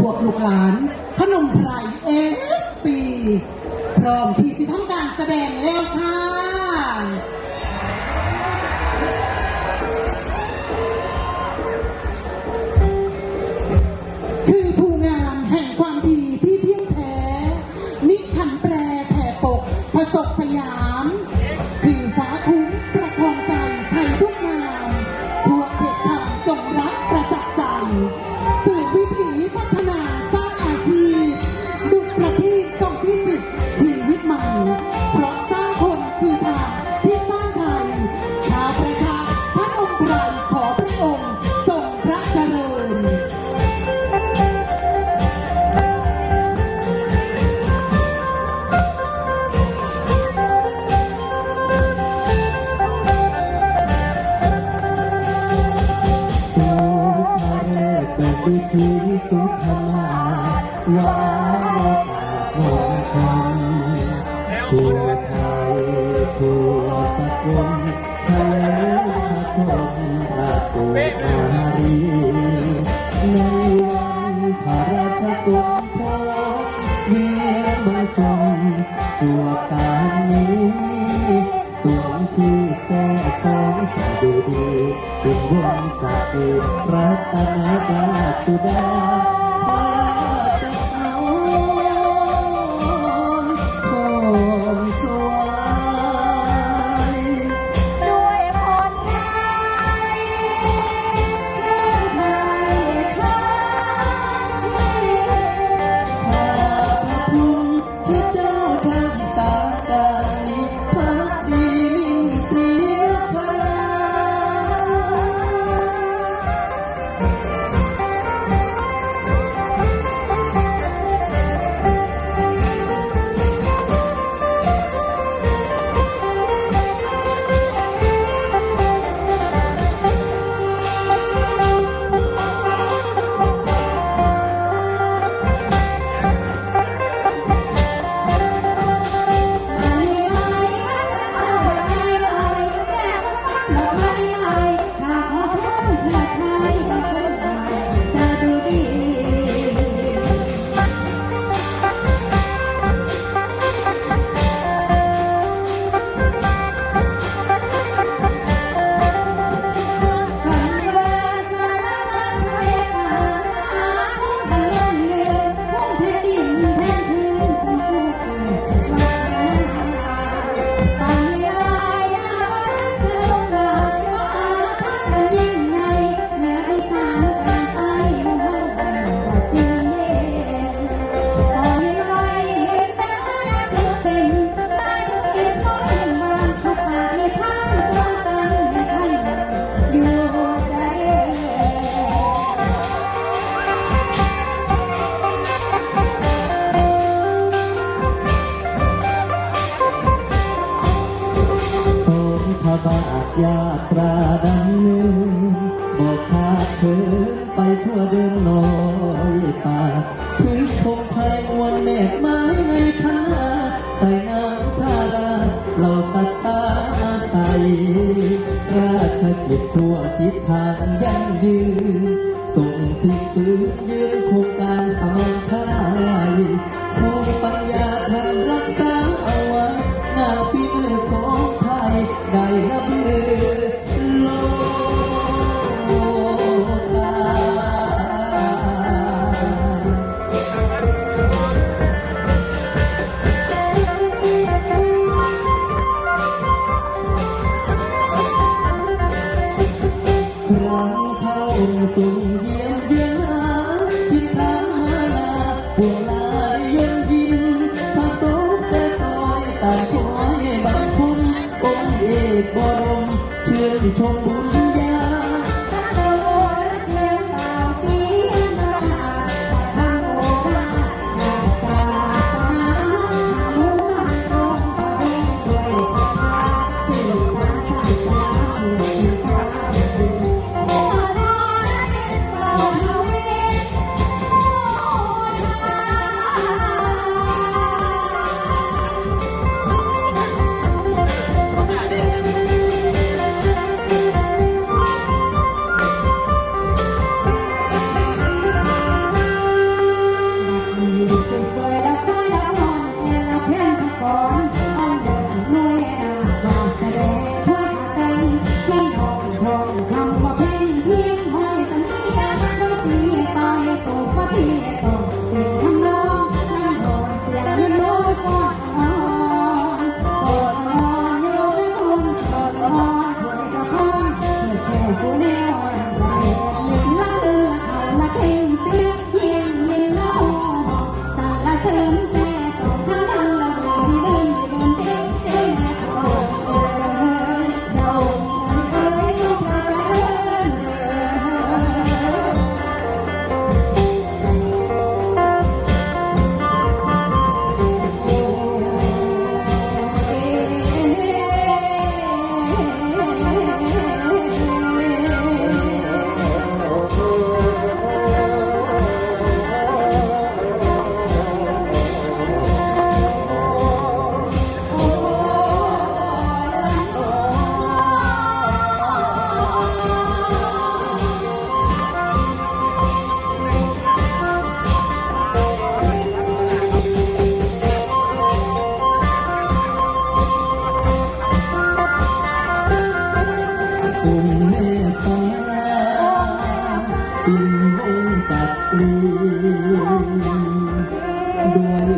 พวกลูกหลานพนมไพรเอฟปีพร้อมที่จะทำการแสดงแล้วค่ะ รัตนาดาสุดา ราชกิจทั่วทิศทางยั่งยืน ส่งพิกฟื้นยืนโครงการสมัครไทยโครปัญญาทันรักษา បរមជឿនិធំបុណ្យ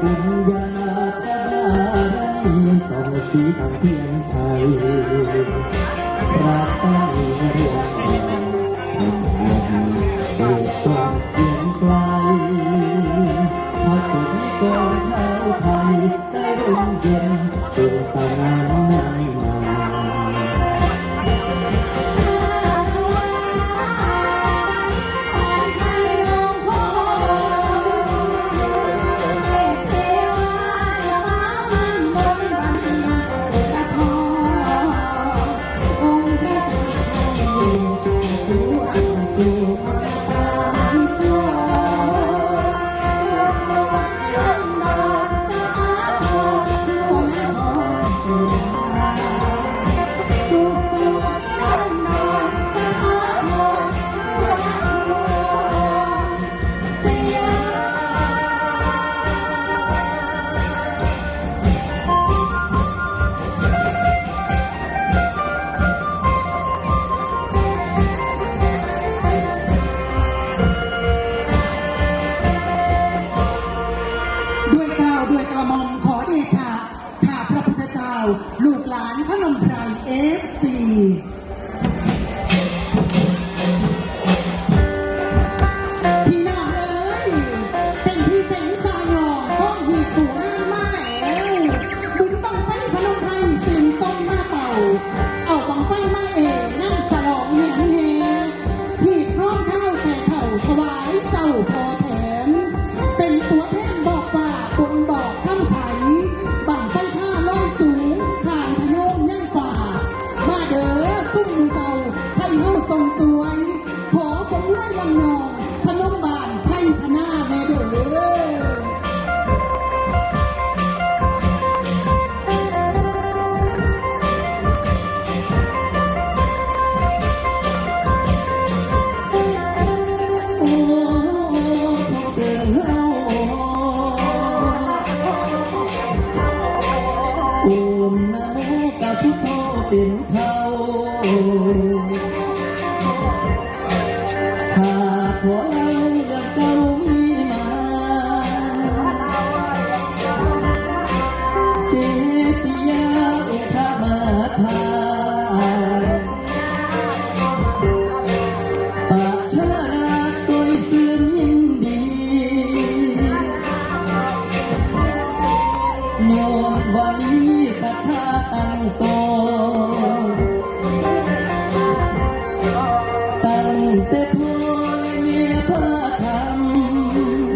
บุญญาณบารมีสองสีทางเพียงใจรักษา เต็มพลอยมีผ้าคำ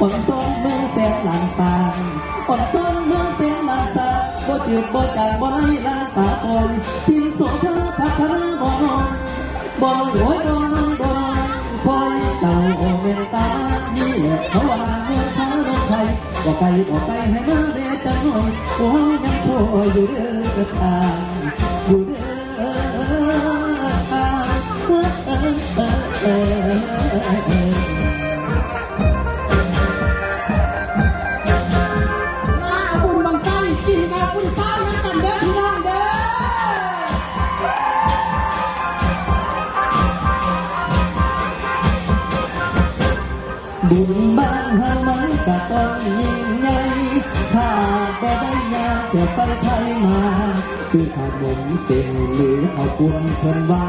อ่อนซ้อนเมืองแสนลานสางอ่อนซ้อนเมืองแสนลานสางบ่จืดบ่จางบ่ไร้ลานตาอ่อนที่โสภาพัฒนาบ่นอนบ่รวยบ่นอนบ่นอนคอยเจ้าเมตตานี่แหละเขาว่าเมืองพาน้องไทยบ่ไกลบ่ไกลให้มาเดจังหน่อยโอ้ยังพออยู่เด้อทางอยู่เด้อทางเบุญบ้านเฮามันก็ต้องยิ่งใหญ่ถ้าบ่ได้ยาจะไปไทยมาคือขนมเส้นหรือเอาบุญชนว่า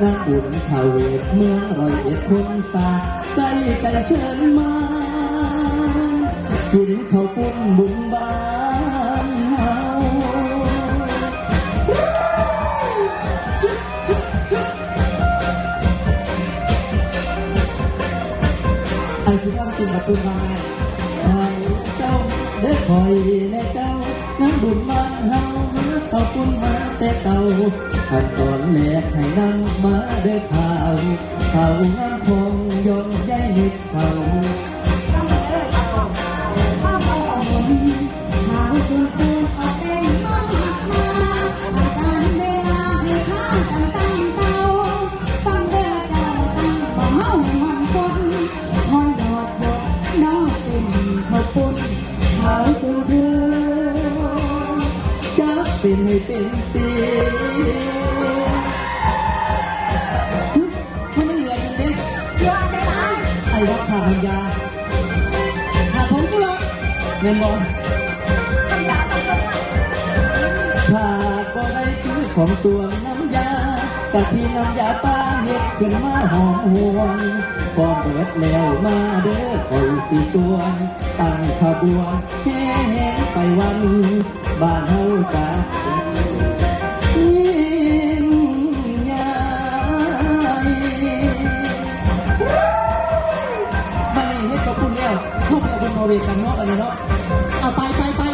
งานบุญทาเวทเมืองรอยเอ็ดคนสาใจใจเชิญมากินข้าวปุ้นบุญบ้าน ที่ว่าตุนมาคอยเจ้าเด็กคอยในเจ้าน้ำบุญมาเฮาหาต่อคุณมาแต่เก่าขันตอนแม่ให้นั่งมาเด้อข่าวข่าวงามคงย้อนใยนิดเขา เงินบอกถ้าก็ได้ซื้อของส่วนน้ำยากะทิน้ำยาป้าเห็ดขึ้นมาหอมหวนพอเบิดแล้วมาเด้อคอยสีส่วนตั้งขบวนแห่แห่ไปวัน บ้านเฮาจ้า แล้วเข้าไปเอบุญมาเวกันเนาะอันนี้เนาะ เอาไปไปไป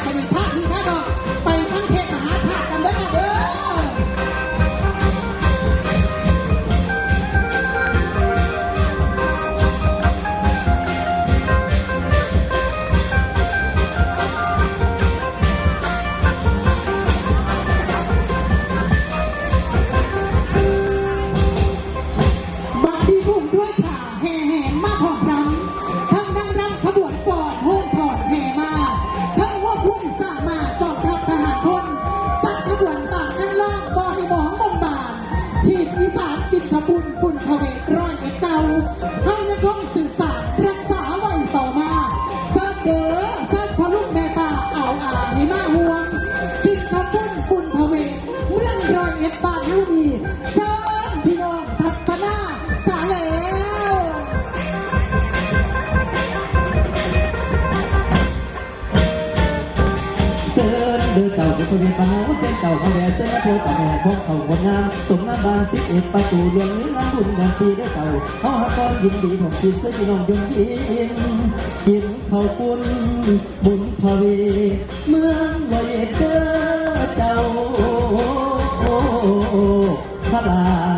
พวกเขาคนงามสมน้ำบานสิบเอ็ดประตูเรื่องนี้น้ำบุญกันสีได้เต่าเขาหาก้อนยินดีผมกินเสื้อพี่น้องยงยินกินข้าวปุ้นบุญพเวเมืองวอยเด้อเจ้าพระบา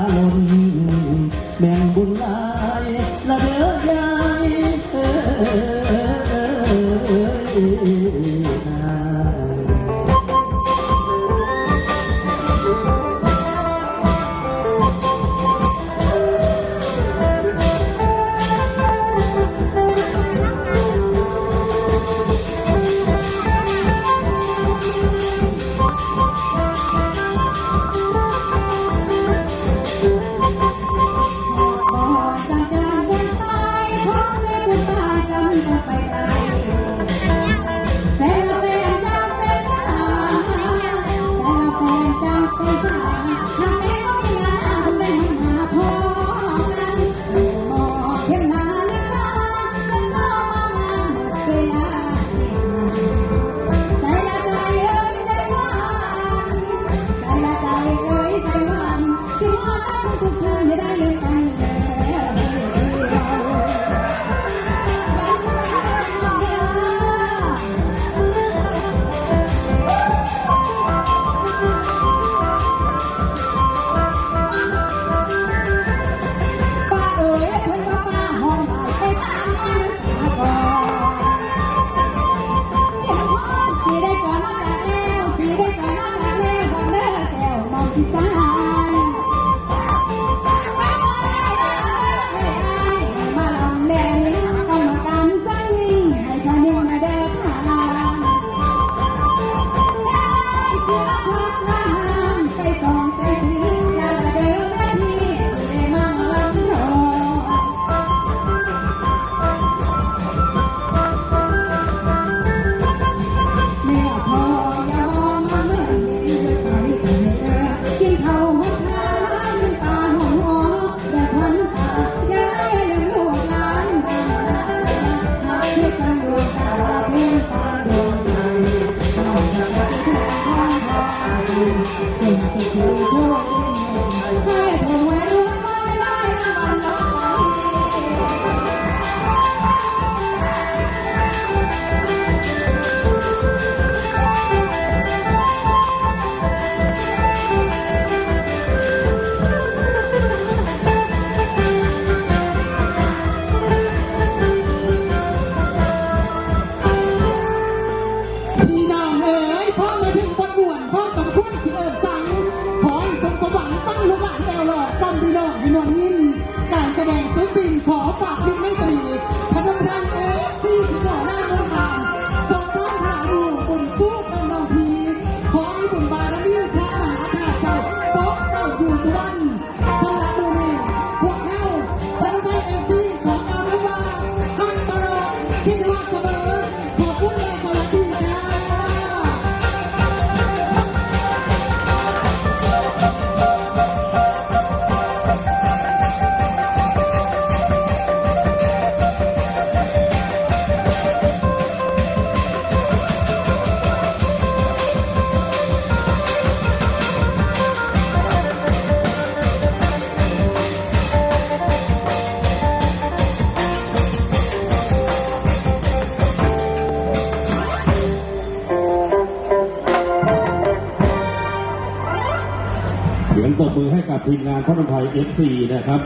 ทีมงานพระนมไทย FC นะครับ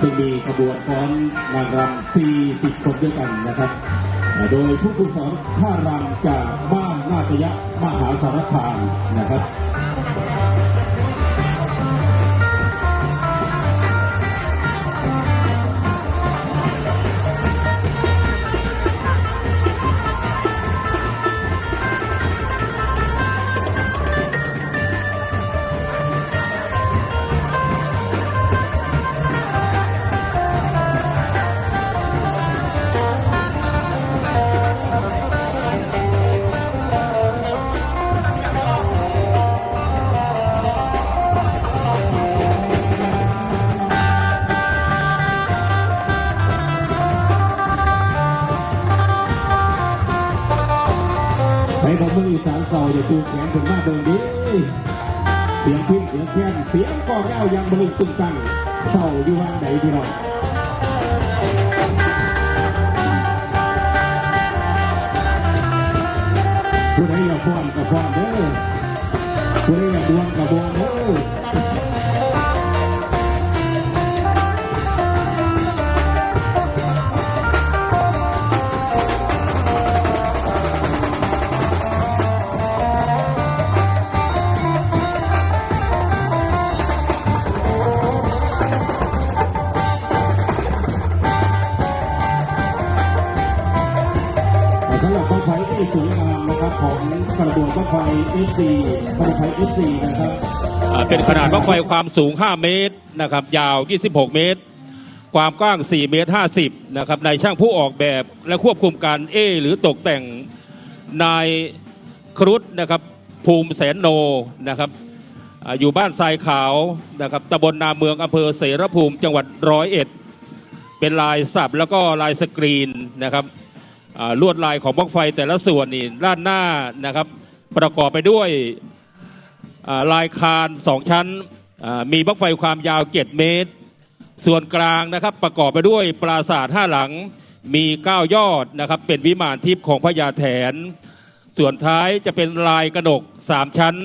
ซึ่งมีขบวนฟ้อนนางรำ40 คนด้วยกันนะครับ โดยผู้ฝึกสอนท่ารำจากบ้านนาตยะมหาสารคามนะครับ ขนาดบั้งไฟความสูง 5 เมตรนะครับยาว 26 เมตร ความกว้าง 4 เมตร 50นะครับในช่างผู้ออกแบบและควบคุมการเอหรือตกแต่งนายครุฑนะครับภูมิแสนโนนะครับอยู่บ้านทรายขาวนะครับตำบลนาเมืองอำเภอเสรภูมิจังหวัดร้อยเอ็ดเป็นลายสับแล้วก็ลายสกรีนนะครับลวดลายของบั้งไฟแต่ละส่วนนี่ด้านหน้านะครับ ประกอบไปด้วย ลายคานสองชั้นมีบั้งไฟความยาวเจ็ดเมตร ส่วนกลางนะครับประกอบไปด้วยปราสาทห้าหลังมีเก้ายอดนะครับเป็นวิมานทิพย์ของพญาแถน ส่วนท้ายจะเป็นลายกระหนกสามชั้น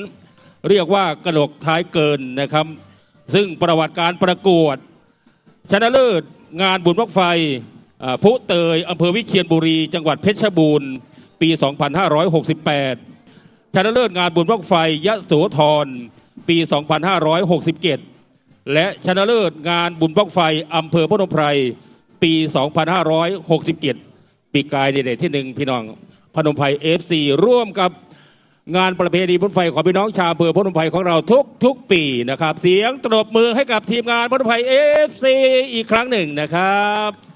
เรียกว่ากระหนกท้ายเกินนะครับ ซึ่งประวัติการประกวด ชนะเลิศงานบุญบั้งไฟอ่าพุเตยอำเภอวิเชียรบุรี จังหวัดเพชรบูรณ์ ปี 2568 ชนะเลิศงานบุญบั้งไฟยะโสธรปี 2567 และชนะเลิศงานบุญบั้งไฟอำเภอพนมไพรปี 2567 ปีกายเดชที่หนึ่งพี่น้องพนมไพรเอฟซีร่วมกับงานประเพณีบุญไฟของพี่น้องชาวอำเภอพนมไพรของเราทุกทุกปีนะครับ เสียงตบมือให้กับทีมงานพนมไพรเอฟซีอีกครั้งหนึ่งนะครับ